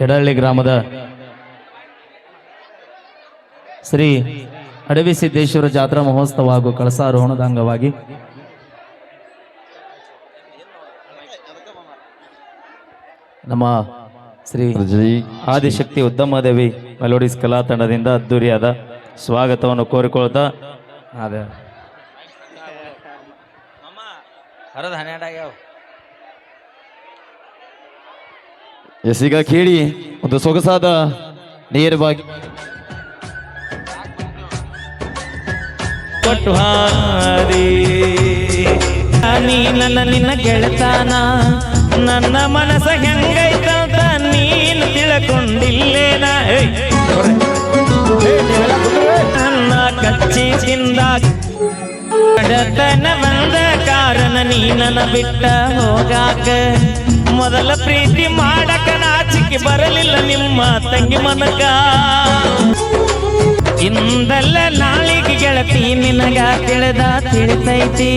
ಎಡಹಳ್ಳಿ ಗ್ರಾಮದ ಶ್ರೀ ಅಡವಿ ಸಿದ್ದೇಶ್ವರ ಜಾತ್ರಾ ಮಹೋತ್ಸವ ಹಾಗೂ ಕಳಸಾರೋಹಣದ ಅಂಗವಾಗಿ ನಮ್ಮ ಶ್ರೀ ಆದಿಶಕ್ತಿ ಉದ್ದಮದೇವಿ ಮೆಲೋಡಿಸ್ ಕಲಾ ತಂಡದಿಂದ ಅದ್ದೂರಿಯಾದ ಸ್ವಾಗತವನ್ನು ಕೋರಿಕೊಳ್ತಾ ಅದೇ. ಹರದ ಹನ್ನೆರಡಾಗ್ಯಾವ ಎಸ್ ಈಗ ಕೇಳಿ ಒಂದು ಸೊಗಸಾದ ನೇರವಾಗಿ. ಕೊಟ್ಟು ನೀ ನನ್ನ ನಿನ್ನ ಗೆಳತಾನ, ನನ್ನ ಮನಸ್ಸ ಹೆಂಗೈತಂತ ನೀನು ತಿಳ್ಕೊಂಡಿಲ್ಲೇನ. ನನ್ನ ಕಚ್ಚಿ ತಿಂದ ಕಡತನ ಬಂದ ಕಾರಣ ನೀ ನನ್ನ ಬಿಟ್ಟ ಹೋಗಾಕ. ಮೊದಲ ಪ್ರೀತಿ ಮಾಡಕ ನಾಚಿಕೆ ಬರಲಿಲ್ಲ ನಿಮ್ಮ ತಂಗಿ ಮನಕ. ಇಂದಲ್ಲ ನಾಳಿಗೆ ಗೆಳತಿ ನಿನಗ ತಿಳಿದ ತಿಳಿತೈತಿ.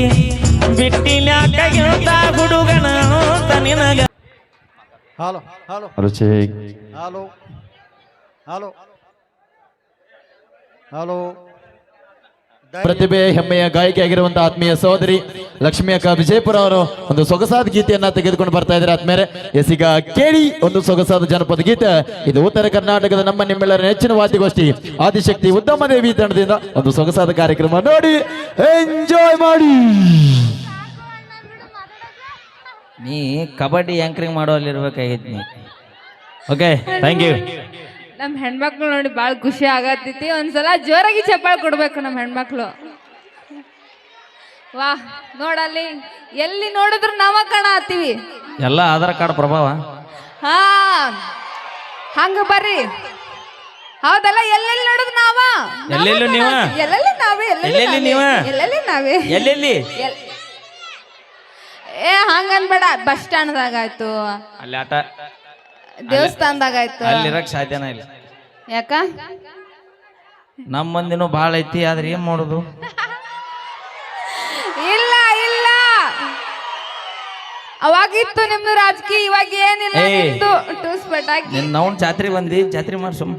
ಬಿಟ್ಟಿನ್ಯಾಕ ಗೆಳತ ಹುಡುಗನ ನಿನಗ. Hello hello. Ruchi hello hello. Hello. ಪ್ರತಿಭೆ ಹೆಮ್ಮೆಯ ಗಾಯಕಿಯಾಗಿರುವಂತಹ ಆತ್ಮೀಯ ಸಹೋದರಿ ಲಕ್ಷ್ಮಿ ಅಕ್ಕ ವಿಜಯಪುರ ಅವರು ಒಂದು ಸೊಗಸಾದ ಗೀತೆಯನ್ನ ತೆಗೆದುಕೊಂಡು ಬರ್ತಾ ಇದ್ದಾರೆ. ಆದ್ಮೇಲೆ ಎಸ್ ಈಗ ಕೇಳಿ ಒಂದು ಸೊಗಸಾದ ಜನಪದ ಗೀತೆ. ಇದು ಉತ್ತರ ಕರ್ನಾಟಕದ ನಮ್ಮ ನಿಮ್ಮೆಲ್ಲರ ನೆಚ್ಚಿನ ವಾದ್ಯಗೋಷ್ಠಿ. ಆದಿಶಕ್ತಿ ಉದ್ದಮದೇವಿ ತಂಡದಿಂದ ಒಂದು ಸೊಗಸಾದ ಕಾರ್ಯಕ್ರಮ ನೋಡಿ. ಎಂಜಾಯ್ ಮಾಡಿ. ನೀ ಕಬಡ್ಡಿ ಆಂಕರಿಂಗ್ ಮಾಡೋಲ್ಲಿರ್ಬೇಕಾಗೈತಿ ನೀ ಓಕೆ ಥ್ಯಾಂಕ್ ಯು ನಮ್ಮ ಹೆಣ್ಮಕ್ಳು ನೋಡಿ ಭಾಳ ಖುಷಿ ಆಗತ್ತೈತಿ. ಒಂದ್ಸಲ ಜೋರಾಗಿ ಚಪ್ಪಾಳೆ ಕೊಡ್ಬೇಕು ನಮ್ಮ ಹೆಣ್ಮಕ್ಳು. ವಾ ನೋಡಲ್ಲಿ ಎಲ್ಲಿ ನೋಡಿದ್ರು ನಾವ ಕಾಣ ಹತ್ತೀವಿ ಎಲ್ಲ ಆಧಾರ್ ಕಾರ್ಡ್ ಪ್ರಭಾವ? ಹಾ ಹಂಗ ಬರ್ರಿ. ಹೌದಲ್ಲ ಎಲ್ಲೆಲ್ಲಿ ನೋಡಿದ್ರು ನಾವ? ಎಲ್ಲೆಲ್ಲಿ ನೀವ? ಎಲ್ಲೆಲ್ಲಿ ನಾವೇ ಎಲ್ಲೆಲ್ಲಿ ನೀವ? ಎಲ್ಲೆಲ್ಲಿ ನಾವೇ? ಎಲ್ಲೆಲ್ಲಿ? ಎಲ್- ಏ ಹಂಗನ್ಬೇಡ ಬಸ್ ಸ್ಟ್ಯಾಂಡ್ದಾಗ ಆಯ್ತು. ಅಲ್ಲಿ ಆಟ ದೇವಸ್ಥಾನದಾಗ ಆಯ್ತು. ಅಲ್ಲಿರಕ್ ಸಾಧ್ಯನ ಇಲ್ಲ. ಯಾಕ? ನಮ್ಮ ಮಂದಿನೂ ಭಾಳ ಐತಿ ಆದ್ರೆ ಏನ್ ಮಾಡೋದು? ಇಲ್ಲ ಇಲ್ಲ. ಅವಾಗಿತ್ತು ನಿಮ್ದು ರಾಜಕೀಯ ಇವಾಗ ಏನಿಲ್ಲ ಏ. ನಿಮ್ದು. ಟೂಸ್ ಪಟಾಕಿ. ನಿನ್ ನಾವು ಜಾತ್ರೆ ಬಂದಿ ಜಾತ್ರೆ ಮಾಡಿ ಸುಮ್ಮ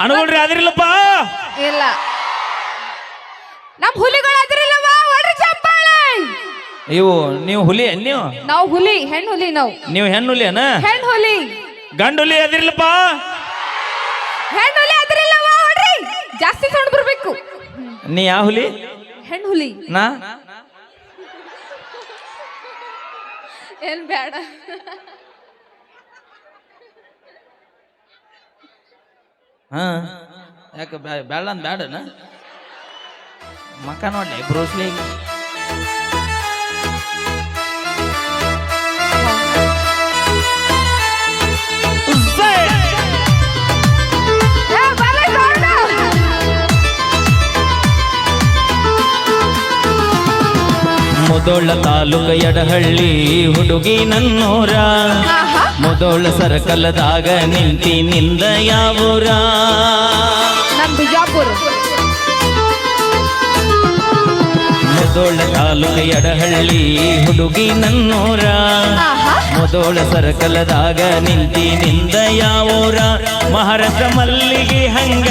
ಅನುಗುಳ್ರಿ ಆದ್ರಿಲ್ಲಪ್ಪ. ಇಲ್ಲ. ನಮ್ ಹುಲಿಗಳು ಅದ್ರಿಲ್ಲವ ಹೊಡ್ರಿ ಚಪ್ಪಾಳೆ ಇವು ನೀವು ಹುಲಿ ನೀವು? ನಾವು ಹುಲಿ ಹೆಣ್ಣು ಹುಲಿ ನಾವು. ನೀವು ಹೆಣ್ಣು ಹುಲಿ ಅನ ಹೆಣ್ಣು ಹುಲಿ. ಗಂಡು ಹುಲಿ ಅದಿರ್ಲಪ್ಪ ಹೆಣ್ಣು ಹುಲಿ ಅದ್ರಿಲ್ಲವ ಹೊಡ್ರಿ? ಜಾಸ್ತಿ ಸೌಂಡ್ ಬರಬೇಕು. ನೀ ಯಾವ ಹುಲಿ? ಹೆಣ್ಣು ಹುಲಿ. ನಾ? ಏನ್ ಬೇಡ. ಹಾ. ಯಾಕೆ ಬೇಡ ಬೇಡನ ಮಕ್ಕ ನೋಡ್ಲಿ ಬ್ರೋಸ್ಲಿ. ಮುದೋಳ ತಾಲೂಕ ಎಡಹಳ್ಳಿ ಹುಡುಗಿ ನನ್ನೂರ. ಮೊದೋಳ ಸರಕಲದಾಗ ನಿಂತಿ ನಿಂದ ಯಾವೂರ. ಮೊದೋಳ ಮುದೋಳ ತಾಲೂಕ ಎಡಹಳ್ಳಿ ಹುಡುಗಿ ನನ್ನೂರ. ಸರಕಲದಾಗ ಸರ್ಕಲ್ದಾಗ ನಿಂತಿ ನಿಂದ ಯಾವೂರ. ಮಹಾರಾಷ್ಟ್ರ ಮಲ್ಲಿಗೆ ಹಂಗ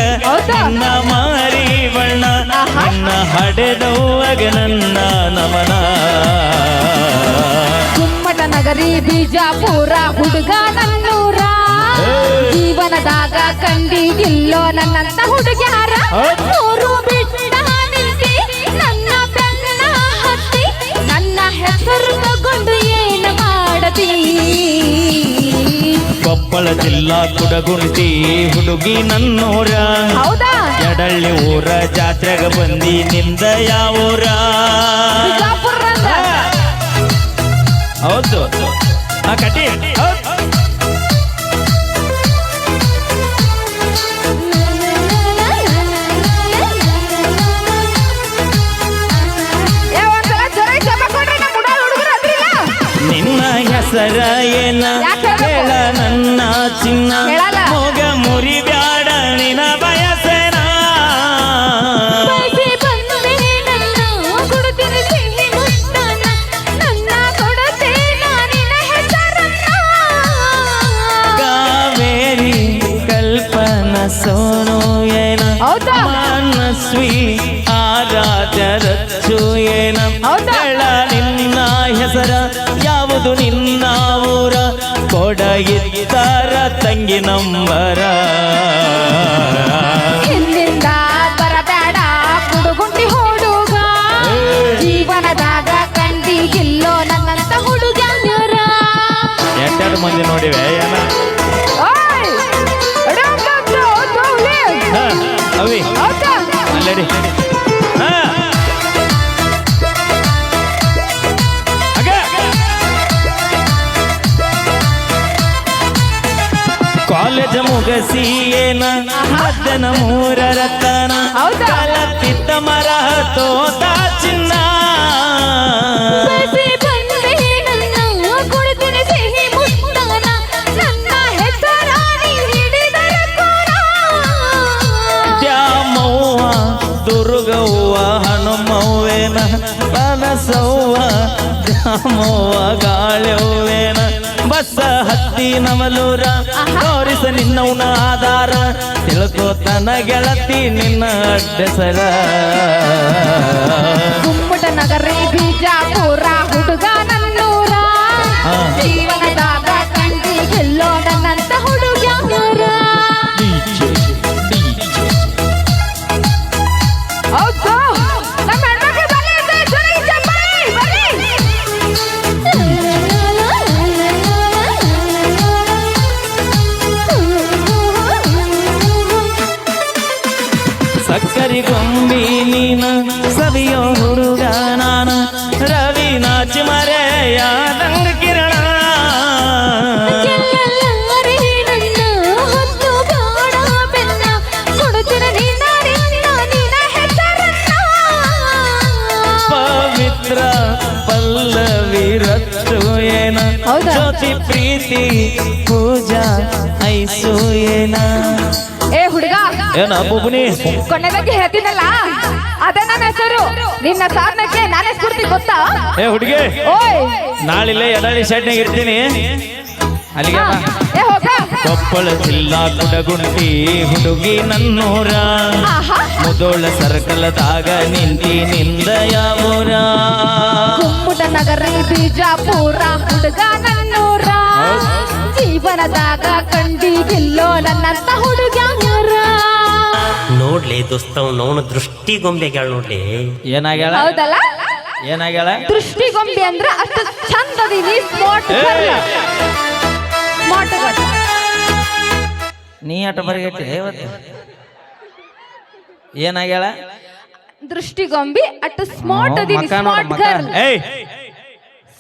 ಆಹಾ. ನನ್ನ ಹಡೆದವ್ವಗ ನನ್ನ ನಮನ ಕುಮ್ಮಟ ನಗರಿ ಬಿಜಾಪುರ ಹುಡುಗ ನನ್ನೂರ ಜೀವನದಾಗ ಕಂಡಿಗಿಲ್ಲೋ ನನ್ನಂತ ಹುಡುಗ್ಯಾರ. ನೂರು ಕೊಪ್ಪಳ ಜಿಲ್ಲಾ ಕುಡಗುಂಟಿ ಹುಡುಗಿ ನನ್ನೂರ. ಹೌದಾ? ಎಡಳ್ಳಿ ಊರ ಜಾತ್ರೆಗ ಬಂದಿ ನಿಂದ ಯಾವೂರ. ಹೌದು. ಆ ಕಟಿ ನಿನ್ನ ಹೆಸರ ಏನ? ಚಿನ್ನ ಮೋಗ ಮುರಿ ಬ್ಯಾಡ ನಿನ ಬಯಸನ ಕಾವೇರಿ ಕಲ್ಪನ ಸೋನೋ ಏನ ಮಾನಸ್ವಿ ಕೊಡಗಿದ್ದಾರ ತಂಗಿ ನಂಬರ. ಏನ? ಮದ್ದನ ಮೂರರ ತನ ಹೌದಾ? ಕಲತಿದ್ದ ಮರ ತೋತ ಚಿನ್ನ. ದ್ಯಾಮವ್ವ ದುರ್ಗವ್ವ ಹನುಮವ್ವೇನ ಬನಸವ್ವ ದ್ಯಾಮವ್ವ ಗಾಳ್ಯವ್ವೇನ. ಬಸ್ಸ ಹತ್ತಿ ನವಲೂರ ತೋರಿಸ ನಿನ್ನವನ ಆಧಾರ. ತಿಳ್ಕೋತನ ಗೆಳತಿ ನಿನ್ನ ಅಡ್ಡೆಸರ ಗುಮ್ಮಟ ನಗರಿ ಬೀಜಾಪುರ ಹುಡುಗ ನನ್ನೂರ. ಹಾ. ಪವಿತ್ರ ಪಲ್ಲವಿ ರತ್ತು ಏನ? ಜ್ಯೋತಿ ಪ್ರೀತಿ ಪೂಜಾ ಐಸು ಏನ? ಏ ಹುಡುಗ ಏನ ಬುಬುನಿ ಕೊನೆದಾಗಿ ಹೇಳ್ತೀನಲ್ಲ? ಅದೇ ನನ್ನ ಹೆಸರು. ನಿನ್ನ ಸಾಧನಕ್ಕೆ ನಾನೇ ಸ್ಫೂರ್ತಿ ಗೊತ್ತಾ? ಏ ಹುಡುಗಿ ಓಯ್. ನಾಳಿಲ್ಲೇ ಎಡಾಳಿ ಶೆಡ್ನಾಗ ಇರ್ತೀನಿ. ಅಲ್ಲಿಗೆ ಬಾ. ಏ ಹೋಗ ಕೊಪ್ಪಳ ಜಿಲ್ಲಾ ಕುಡಗುಂಟಿ ಹುಡುಗಿ ನನ್ನೂರ. ಮುದೋಳ ಸರ್ಕಲದಾಗ ನಿಂತಿ ನಿಂದ ಯಾವೂರ. ಕುಮ್ಮುಟ ನಗರಿ ಬಿಜಾಪುರ ಹುಡುಗ ನನ್ನೂರ. ಜೀವನದಾಗ ಕಂಡಿಗಿಲ್ಲೋ ನನ್ನಂತ ಹುಡುಗ ನೋಡ್ಲಿ ದೋಸ್ತ ನೋಣ ದೃಷ್ಟಿ ಗೊಂಬೆಗ್ಯಾಳ ನೋಡ್ಲಿ. ಏನಾಗ್ಯಾಳ? ಹೌದಲ್ಲ? ಏನಾಗ್ಯಾಳ? ದೃಷ್ಟಿಗೊಂಬೆ ಅಂದ್ರೆ ಅಷ್ಟು ಚಂದದಿನಿ ಸ್ಮಾರ್ಟ್ ಏಯ್! ಸ್ಮಾರ್ಟ್ ನೀ ಆಟ ಬರಿಗಟ್ಟಿ ಇವತ್ತು ಏನಾಗ್ಯಾಳ? ದೃಷ್ಟಿಗೊಂಬಿ ಅಟ್ ಸ್ಮಾರ್ಟ್ ಅದೀನಿ ನೋಡು, ಸ್ಮಾರ್ಟ್. ಗರ್ಲ್ ಏಯ್!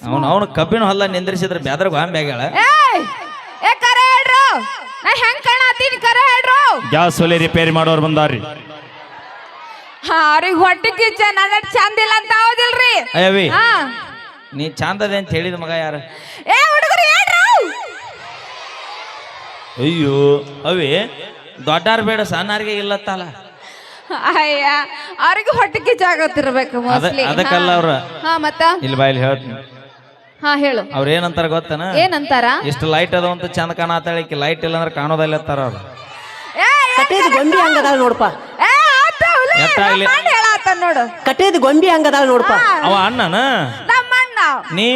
ಅವನು ಅವನು ಕಬ್ಬಿನ ಹೊಲ ನಿಂದ್ರಿಸಿದ್ರೆ ಬ್ಯಾದ್ರ ಗಾಂಬೆ ಆಗ್ಯಾಳ. ಏಯ್! ಏ ಕರೆ ಹೇಳ್ರು. ನಾ ಹೆಂಗ್ ಕಾಣತೀನಿ ಕರೆ ಹೇಳ್ರು. ಗ್ಯಾಸ್ ಒಲೆ ರಿಪೇರಿ ಮಾಡೋರು ಬಂದಾರ್ರಿ. ಹಾ ಅವ್ರಿಗೆ ಹೊಟ್ಟೆ ಕಿಚ್ಚ ನನ್ನ ಚಂದಿಲ್ಲ ಅಂತ ಹೌದಿಲ್ರಿ. ಅಯ್ಯವಿ ಹಾ. ನೀ ಚಂದದೆ ಅಂತ ಹೇಳಿದ ಮಗ ಯಾರು? ಏ ಹುಡುಗರು ಹೇಳ್ರು ಅಯ್ಯೋ ಅವೇ ದೊಡ್ಡಾರ್ ಬೇಡ ಸಣ್ಣಾರಿಗೆ ಇಲ್ಲತ್ತಲ್ಲ. ಅಯ್ಯ ಅವ್ರಿಗೆ ಹೊಟ್ಟೆ ಕಿಚ್ಚ ಆಗತ್ತಿರ್ಬೇಕು ಮೋಸ್ಟ್ಲಿ. ಅದಕ್ಕಲ್ಲ ಅವ್ರ. ಹಾ ಮತ್ತ? ಇಲ್ಲಿ ಬಾಯಲ್ಲಿ ಹೇಳ್ತೀನಿ. ಹಾ ಹೇಳು. ಅವ್ರ ಏನಂತಾರ ಗೊತ್ತನ? ಏನಂತಾರ? ಇಷ್ಟು ಲೈಟ್ ಅದ ಅಂತ ಚಂದ ಕಾಣತಾಳಿಕ್ಕೆ ಲೈಟ್ ಇಲ್ಲ ಅಂದ್ರೆ ಕಾಣೋದಲ್ಲ ಅತ್ತಾರ ಅವ್ರು. ಏ, ಏ, ಗೊಂಬಿ ಹಂಗದಾಳ ನೋಡಪ್ಪ. ಎಟ್ಟಾಗ್ಲಿ? ಹೇಳಾತ ನೋಡು. ಕಟ್ಟೇದ ಗೊಂಬಿ ಹಂಗದಾಳ ನೋಡಪ್ಪ. ಅವ ಅಣ್ಣನ? ನಮ್ಮ ಅಣ್ಣ. ನೀ?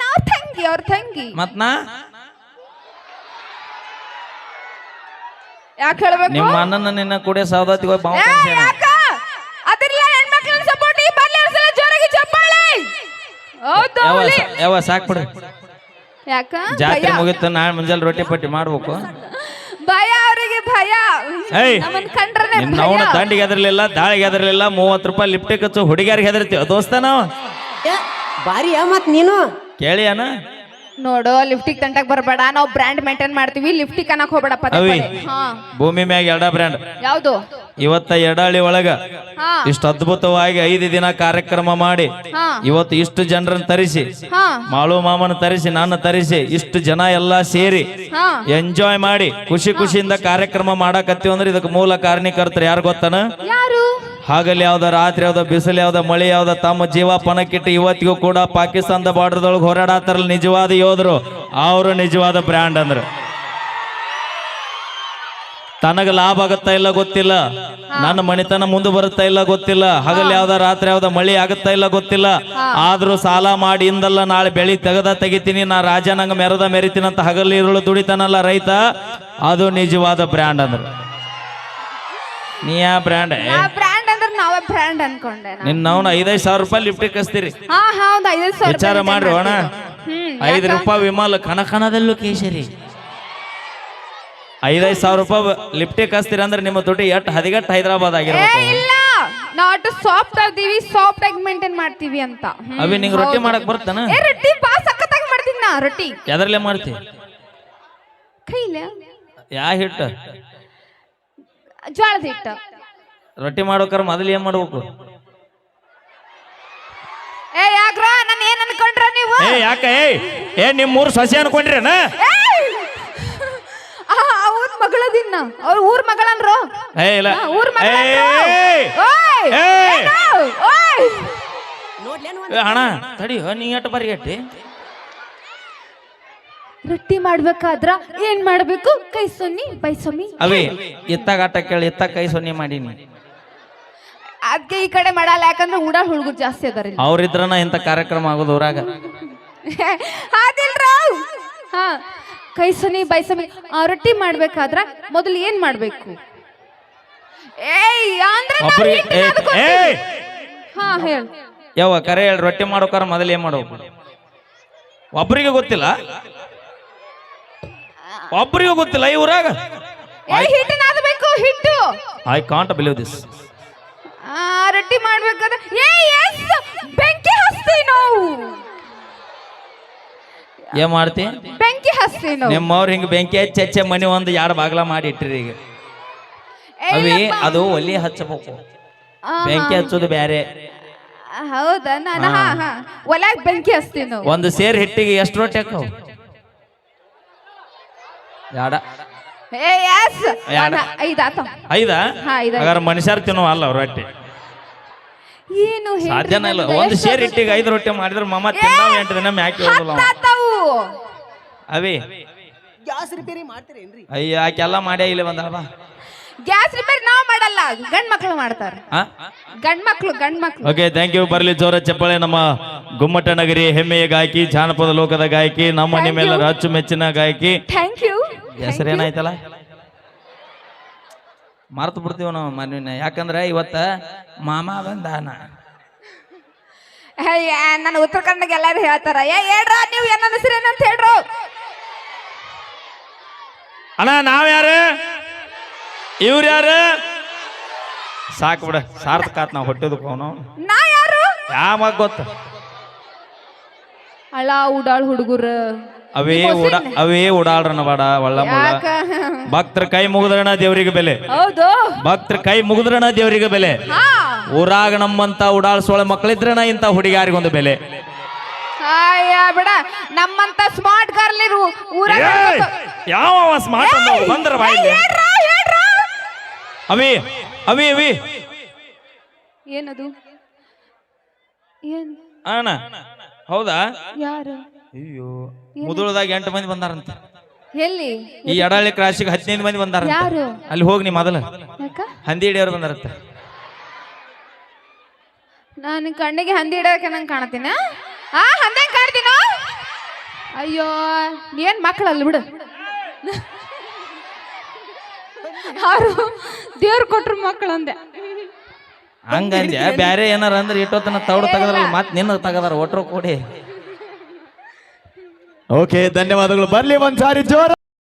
ನಾವ್ ತಂಗಿ ಅವ್ರ ತಂಗಿ. ಮತ್ ನಾ ಯಾಕೆ ಹೇಳ್ಬೇಕು? ನಿಮ್ಮ ಅಣ್ಣನ ನಿನ್ನ ಕೂಡೆ ಸೌದಾತಿ ಹೋಗಿ ಬಾವು ಏ, ಕಳ್ಸ್ಯಾನ. ಯಾಕ? ಅದ್ರಲ್ಲ ಹೆಣ್ಮಕ್ಳನ್ನ ಸಪೋರ್ಟ್ ಈ ಬರ್ಲಿ ಒಂದ್ಸಲ ಜೋರಾಗಿ ಚಪ್ಪಾಳೆ. ಹೌದು ಯಾವ ಹುಲಿ. ಸ- ಯಾವ ಸಾಕ್ ಬಿಡು. ಯಾಕ? ಜಾತ್ರೆ ಭಯ. ಮುಗಿತು ನಾಳೆ ಮುಂಜಾನೆ ರೊಟ್ಟಿ ಪಟ್ಟಿ ಮಾಡ್ಬೇಕು. ಭಯ ಅವರಿಗೆ ಭಯ. ಏಯ್. ನಮ್ಮನ್ ಕಂಡ್ರೆ ನಿನ್ನ ಅವನ ದಂಡಿಗೆ ಹೆದರ್ಲಿಲ್ಲ ದಾಳಿಗೆ ಹೆದರ್ಲಿಲ್ಲ ಮೂವತ್ತು ರೂಪಾಯಿ ಲಿಪ್ಟಿಕ್ ಹಚ್ಚು ಹುಡುಗಿಯರಿಗೆ ಹೆದರ್ತೀವಿ ದೋಸ್ತ ನಾವು. ಏ, ಬಾರಿ ಮತ್ ನೀನು. ಕೇಳಿ ಅಣ್ಣ. ನೋಡು ಲಿಫ್ಟಿಗೆ ತಂಟಕ್ ಬರಬೇಡ. ನಾವು ಬ್ರ್ಯಾಂಡ್ ಮೇಂಟೈನ್ ಮಾಡ್ತೀವಿ. ಲಿಫ್ಟಿಗೆ ಅನ್ನಕ್ ಹೋಗ್ಬೇಡ ಪದೇ ಅವಿ ಪದೇ. ಹಾ. ಭೂಮಿ ಮ್ಯಾಗ ಎರಡ ಬ್ರ್ಯಾಂಡ್ ಯಾವ್ದು? ಇವತ್ತ ಎಡಹಳ್ಳಿ ಒಳಗ ಹಾ. ಇಷ್ಟು ಅದ್ಭುತವಾಗಿ ಐದು ದಿನ ಕಾರ್ಯಕ್ರಮ ಮಾಡಿ ಹಾ. ಇವತ್ತು ಇಷ್ಟು ಜನರನ್ನ ತರಿಸಿ ಹಾ. ಮಾಳು ಮಾಮನ ತರಿಸಿ ನಾನು ತರಿಸಿ ಇಷ್ಟು ಜನ ಎಲ್ಲಾ ಸೇರಿ ಹಾ. ಎಂಜಾಯ್ ಮಾಡಿ ಖುಷಿ ಖುಷಿಯಿಂದ ಕಾರ್ಯಕ್ರಮ ಮಾಡಾಕತ್ತೀವಿ ಅಂದ್ರೆ ಇದಕ್ಕೆ ಮೂಲ ಕಾರಣೀಕರ್ತರು ಯಾರು ಗೊತ್ತನ? ಯಾರು? ಹಗಲ್ ಯಾವ್ದ ರಾತ್ರಿ ಯಾವ್ದ ಬಿಸಿಲು, ಯಾವ್ದ ಮಳೆ, ಯಾವ್ದ ತಮ್ಮ ಜೀವ ಪಣಕ್ಕಿಟ್ಟು ಇವತ್ತಿಗೂ ಕೂಡ ಪಾಕಿಸ್ತಾನದ ಬಾರ್ಡರ್ದೊಳಗೆ ಹೋರಾಡತ್ತಾರಲ್ಲ ನಿಜವಾದ ಯೋಧರು. ಅವರು ನಿಜವಾದ ಬ್ರ್ಯಾಂಡ್ ಅಂದ್ರೆ. ತನಗ ಲಾಭ ಆಗುತ್ತಾ ಇಲ್ಲ ಗೊತ್ತಿಲ್ಲ. ನನ್ನ ಮಣಿತನ ಮುಂದೆ ಬರುತ್ತಾ ಇಲ್ಲ ಗೊತ್ತಿಲ್ಲ. ಹಗಲ್ ಯಾವ್ದ ರಾತ್ರಿ ಯಾವ್ದ ಮಳಿ ಆಗುತ್ತಾ ಇಲ್ಲ ಗೊತ್ತಿಲ್ಲ. ಆದ್ರೂ ಸಾಲ ಮಾಡಿ ಇಂದಲ್ಲ ನಾಳೆ ಬೆಳಿ ತೆಗದ ತೆಗಿತೀನಿ. ನಾ ರಾಜ ನಂಗ ಮೆರದ ಮೆರಿತೀನಿ ಅಂತ ಹಗಲ್ ಇರುಳು ದುಡಿತಾನಲ್ಲ ರೈತ. ಅದು ನಿಜವಾದ ಬ್ರ್ಯಾಂಡ್ ಅಂದ್ರೆ. ನೀ ಯಾ ಬ್ರ್ಯಾಂಡ್? ಬ್ರ್ಯಾಂಡ್ ನಾವೇ ಅನ್ಕೊಂಡೆ ನಾನು. ನಿನ್ನ ಅವ್ನ ಐದೈದು ಸಾವಿರ ರೂಪಾಯಿ ಲಿಫ್ಟ್ ಕಸ್ತೀರಿ ಹಾ ಹೌದು ಐದು ಸಾವಿರ ವಿಚಾರ ಮಾಡ್ರಿ ಅಣ್ಣ. ಐದು ರೂಪಾಯಿ ವಿಮಲ್ ಕಣ ಕಣದಲ್ಲೂ ಕೇಸರಿ. ಐದೈದು ಸಾವಿರ ರೂಪಾಯಿ ಲಿಫ್ಟಿಗೆ ಕಸ್ತೀರಿ ಅಂದ್ರೆ ನಿಮ್ಮ ದುಡ್ಡು ಎಟ್ ಹದಿಗಟ್ಟು ಹೈದರಾಬಾದ್ ಆಗಿರೋ ಆಗಿರ್ಬೇಕು. ಇಲ್ಲ. ನಾವು ಅಷ್ಟು ಸಾಫ್ಟ್ ಅದೀವಿ ಸಾಫ್ಟ್ ಆಗಿ ಮೇಂಟೈನ್ ಮಾಡ್ತೀವಿ ಅಂತ. ಅವಿ ನಿಂಗೆ ರೊಟ್ಟಿ ಹೌದು. ಮಾಡಕ್ ಬರ್ತಾನ ಏ ರೊಟ್ಟಿ ಬಾ ಸಖತ್ತಾಗಿ ಮಾಡ್ತೀನಿ ನಾ ರೊಟ್ಟಿ. ಎದರ್ಲೆ ಮಾಡ್ತಿ? ಕೈಲೆ? ಯಾ ಹಿಟ್ಟು? ಜೋಳದ ಹಿಟ್ಟು. ರೊಟ್ಟಿ ಮಾಡ್ಬೇಕಾರ ಮೊದಲು ಏನ್ ಮಾಡ್ಬೇಕು ಏ ಯಾಕ್ರ ನಾನು ಏನ್ ಅನ್ಕೊಂಡ್ರ ನೀವು ಏ ಯಾಕ ಏ ಏ ನಿಮ್ ಮೂರು ಸಸಿ ಅನ್ಕೊಂಡ್ರೇನ ಅವ್ರ ಮಗಳದಿನ್ನ ಅವ್ರ ಊರ್ ಮಗಳನ್ರು ಏ ಇಲ್ಲ ಆ, ಊರ್ ಏ, ಮಗಳನ್ರು ಏ, ಓಯ್ ಏ. ಏನು? ಓಯ್ ಏ, ಅಣ್ಣ ತಡಿ ನೀ ಎಟ್ಟು ಬರಿ ಎಟ್ಟಿ ರೊಟ್ಟಿ ಮಾಡ್ಬೇಕಾದ್ರ ಏನ್ ಮಾಡ್ಬೇಕು ಕೈ ಸೊನ್ನಿ ಬೈ ಸೊನ್ನಿ ಅವಿ ಇತ್ತಾಗ ಆಟ ಕೇಳಿ ಇತ್ತಾಗ ಕೈ ಸೊನ್ನೆ ಮಾಡೀನಿ ಅದಕ್ಕೆ ಈ ಕಡೆ ಮಾಡಲ್ಲ ಯಾಕಂದ್ರೆ ಉಡ ಹುಡುಗರು ಜಾಸ್ತಿ ಅದಾರ ಇಲ್ಲಿ. ಅವ್ರಿದ್ರನ ಇಂಥ ಕಾರ್ಯಕ್ರಮ ಆಗೋದು ಊರಾಗ? ಅದಿಲ್ರ ಹಾ. ಕೈಸನಿ ಸೊನ್ನಿ ಬೈ ಸೊನ್ನಿ ಆ, ರೊಟ್ಟಿ ಮಾಡ್ಬೇಕಾದ್ರ ಮೊದಲು ಏನ್ ಮಾಡ್ಬೇಕು? ಏಯ್ ಅಂದ್ರೆ ನಾವ್ ಒಬ್ರಿಗೆ ಹಿಟ್ಟಿನ ಏ ಅದಕ್ಕೆ ಏ ಹೋಗ್ತೀವಿ. ಹಾ ಹೇಳ್. ಯಾವ ಕರೆ ಹೇಳಿ ರೊಟ್ಟಿ ಮಾಡೋಕಾರ ಮೊದಲು ಏನ್ ಮಾಡ್ಬೇಕು? ಒಬ್ರಿಗೆ ಗೊತ್ತಿಲ್ಲ? ಒಬ್ರಿಗೂ ಗೊತ್ತಿಲ್ಲ ಈ ಊರಾಗ? ಏ ಹಿಟ್ಟಿನ ಬೇಕು ಹಿಟ್ಟು. ಐ ಕಾಂಟ್ ಬಿಲೀವ್ ದಿಸ್ ರೊಟ್ಟಿ ಮಾಡ್ಬೇಕಾದ್ರೆ ಏ ಎಸ್ ಬೆಂಕಿ ಹಚ್ತೀವಿ ನಾವು. ಏನ್ ಮಾಡ್ತಿ? ಬೆಂಕಿ ಹಚ್ತೀವಿ ನಾವು. ನಿಮ್ಮವ್ರ ಹಿಂಗ ಬೆಂಕಿ ಹಚ್ಚಿ ಹಚ್ಚೆ ಮನೆ ಒಂದು ಎರಡು ಬಾಗ್ಲ ಮಾಡಿ ಇಟ್ಟಿರಿ ಈಗ ಅವಿ ಅದು ಒಲಿ ಹಚ್ಚಬೇಕು. ಬೆಂಕಿ ಹಚ್ಚೋದು ಬ್ಯಾರೆ. ಹೌದಾ? ನಾನು ಹಾ ಹಾ. ಒಲ್ಯಾಗ ಬೆಂಕಿ ಹಚ್ತೀವಿ ನಾವು. ಒಂದು ಸೇರ್ ಹಿಟ್ಟಿಗೆ ಎಷ್ಟು ರೊಟ್ಟಿ ಹಾಕವು ಯಾಡ? ಏ ಎಸ್. ಯಾಡ. ಐದ್. ಹಾಗಾದ್ರೆ ಮನುಷ್ಯರ್ ತಿನ್ನೋ ಅಲ್ಲ ರೊಟ್ಟಿ. ಏನು ಸಾಧ್ಯನ ಸಾಧ್ಯನೇ ಇಲ್ಲ. ಒಂದು ಶೇರ್ ಸೇರ್ ಐದು ರೊಟ್ಟಿ ಮಾಡಿದ್ರೆ ಮಾಮ ತಿನ್ನ ಎಂಟು ದಿನ ಮ್ಯಾಕೆ ಹೋಗಲ್ಲ ಅವೇ. Gas repair ಮಾಡ್ತೀರೇನ್ರಿ? ಅಯ್ಯ ಆಕೆಲ್ಲ ಮಾಡ್ಯಾ ಇಲ್ಲಿ ಬಂದ ಬಾ. ಗ್ಯಾಸ್ ರಿಪೇರಿ ನಾವ್ ಮಾಡಲ್ಲ ಗಂಡ್ ಮಕ್ಳು ಮಾಡ್ತಾರೆ. ಗಂಡ್ ಮಕ್ಕಳು ಗಂಡ್ ಮಕ್ಕಳು ಓಕೆ ಥ್ಯಾಂಕ್ ಯು ಬರಲಿ ಜೋರ ಚಪ್ಪಳೆ ನಮ್ಮ ಗುಮ್ಮಟ ನಗರಿ ಹೆಮ್ಮೆಯ ಗಾಯಕಿ ಜಾನಪದ ಲೋಕದ ಗಾಯಕಿ ನಮ್ಮ ಮನೆ ನಿಮ್ಮೆಲ್ಲರ you. ಅಚ್ಚುಮೆಚ್ಚಿನ ಗಾಯಕಿ. ಥ್ಯಾಂಕ್ ಯು ಹೆಸರೇನಾಯ್ತಲ್ಲ? ಮರ್ತು ಬಿಡ್ತೀವಿ ನಾವು ಮನವಿನ ಯಾಕಂದ್ರೆ ಇವತ್ತ ಮಾಮ ಬಂದಾನ ನನ್ನ ಉತ್ತರ ಕನ್ನಡ ಎಲ್ಲಾರು ಹೇಳ್ತಾರ. ಏ ಹೇಳ್ರ ನೀವು ಏನ ಏನಂತ ಹೇಳ್ರು. ಅಣ್ಣ ನಾವ್ ಯಾರು? ಇವ್ರು ಯಾರು? ಸಾಕು ಬಿಡ ಸಾರ್ಥಕ ಆತ್ ನಾವು ಹೊಟ್ಟೆದಕ್ಕೆ ಅವನು. ನಾ ಯಾರು? ಯಾವಾಗ ಗೊತ್ತ? ಅಳ ಉಡಾಳ್ ಹುಡುಗರ. ಅವೇ ಓಡ ಅವೇ ಓಡಾಡ್ರಣ ಬಾಡ ಒಳ್ಳ ಮುಳ್ಳ. ಯಾಕ? ಭಕ್ತರ ಕೈ ಮುಗಿದ್ರಣ ದೇವರಿಗೆ ಬೆಲೆ. ಹೌದು. ಭಕ್ತರ ಕೈ ಮುಗಿದ್ರಣ ದೇವರಿಗೆ ಬೆಲೆ. ಹಾ. ಊರಾಗ ನಮ್ಮಂತ ಓಡಾಡ್ಸೋಳ ಸೋಳ ಮಕ್ಕಳಿದ್ರಣ ಇಂತ ಹುಡುಗಿಯಾರಿಗೊಂದು ಬೆಲೆ. ಬಿಡ ನಮ್ಮಂತ ಸ್ಮಾರ್ಟ್ ಗರ್ಲ್ ಇರು ಊರಾಗ ಏಯ್! ಯಾವ ಸ್ಮಾರ್ಟ್ ಅಂದ ಬಂದ್ರ ಬಾಯಿಲಿ ಹೇಳ್ರ, ಹೇಳ್ರ. ಅವಿ ಅವಿ ಅವಿ. ಏನದು? ಏನ್? ಅಣ್ಣ ಹೌದಾ? ಯಾರು? ಅಯ್ಯೋ. ಮುದುಳದಾಗ ಎಂಟು ಮಂದಿ ಬಂದಾರಂತ. ಎಲ್ಲಿ? ಈ ಎಡಾಳಿ ಕ್ರಾಶಿಗೆ ಹದಿನೈದು ಮಂದಿ ಬಂದಾರ ಯಾರು? ಅಲ್ಲಿ ಹೋಗಿ ನೀ ಮೊದಲ. ಯಾಕ? ಹಂದಿ ಹಿಡಿಯೋರು ಬಂದಾರಂತ. ನಾನು ಕಣ್ಣಿಗೆ ಹಂದಿ ಇಡೋಕೆ ನಂಗೆ ಕಾಣತೀನ ಆ? ಹಂದಿ ಕಾಣ್ತೀನ? ಅಯ್ಯೋ ಏನ್ ಮಕ್ಕಳಲ್ಲಿ ಬಿಡು. ಯಾರು? ದೇವ್ರು ಕೊಟ್ರು ಮಕ್ಕಳು ಅಂದೆ ಹಂಗಂದ್ಯ? ಬ್ಯಾರೆ ಏನಾರ ಅಂದ್ರೆ ಇಟ್ಟೋತನ ತೌಡು ತಗದ್ರ ಮತ್ ನಿನ್ನ ತಗದಾರ ಒಟ್ರು ಕೂಡಿ. ಓಕೆ ಧನ್ಯವಾದಗಳು. ಬರ್ಲಿ ಒಂದ್ಸಾರಿ ಜೋರ.